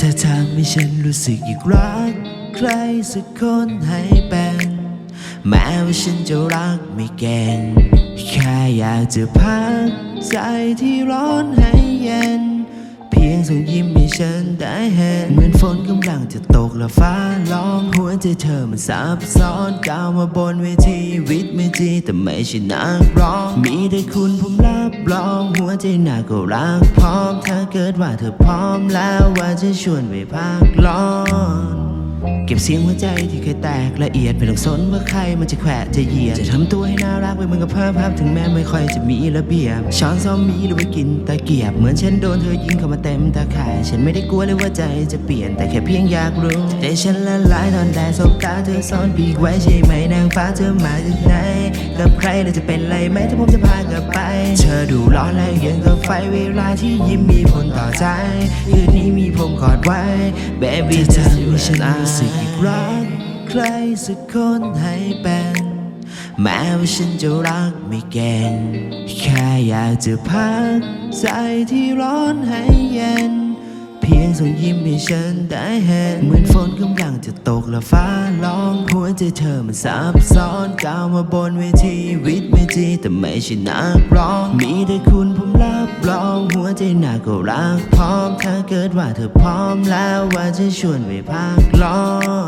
เธอทำให้ฉันรู้สึกอยากรัก ใครสักคนให้เป็น แม้ว่าฉันจะรักไม่เก่ง แค่อยากจะพักใจที่ร้อนให้เย็น พียงส่งยิ้มให้ฉันได้เห็นเหมือนฝนกำลังจะตกและฟ้าร้องหัวใจเธอมันซับซ้อนก้าวมาบนเวทีวิทย์ไม่จีแต่ไม่ใช่นักร้อง มีแต่คุณผมรับรองหัวใจหนักก็รักพร้อม ถ้าเกิดว่าเธอพร้อมแล้วว่าจะชวนไปพักร้อน เก็บเสียงหัวใจที่เคยแตกละเอียดไม่ต้องสนว่าใครมันจะแขวะจะเหยียด จะทำตัวให้น่ารักไปมือนกับภาพภาพถึงแม้ไม่ค่อยจะมีระเบียบ ช้อนซ้อมมีหรือไปกินตะเกียบ เหมือนฉันโดนเธอยิงเข้ามาเต็มตาข่าย ฉันไม่ได้กลัวเลยว่าใจจะเปลี่ยนแต่แค่เพียงอยากรู้ใจฉันละลายตอนแดดสบตาเธอซ่อนปีกไว้ใช่ไหมนางฟ้าเธอมาจากไหนกับใครแล้วจะเป็นไรไหมถ้าผมจะพากลับไป เธอดูร้อนแรงยังกับไฟเวลาที่ยิ้มมีผลต่อใจคืนนี้มีผมกอดไว้ baby เธอทำให้ฉันรู้สึกอีกรักใครสักคนให้เป็น แม้ว่าฉันจะรักไม่เก่ง แค่อยากจะพักใจที่ร้อนให้เย็น เพียงส่งยิ้มให้ฉันได้เห็น เหมือนฝนกำลังจะตกและฟ้าร้องหัวใจเธอมันซับซ้อนก้าวมาบนเวทีวิทย์ไม่จีแต่ไม่ใช่นักร้อง มีแต่คุณผมรับรองหัวใจหนักก็รักพร้อมถ้า เกิดว่าเธอพร้อมแล้วว่าจะชวนไปพักร้อน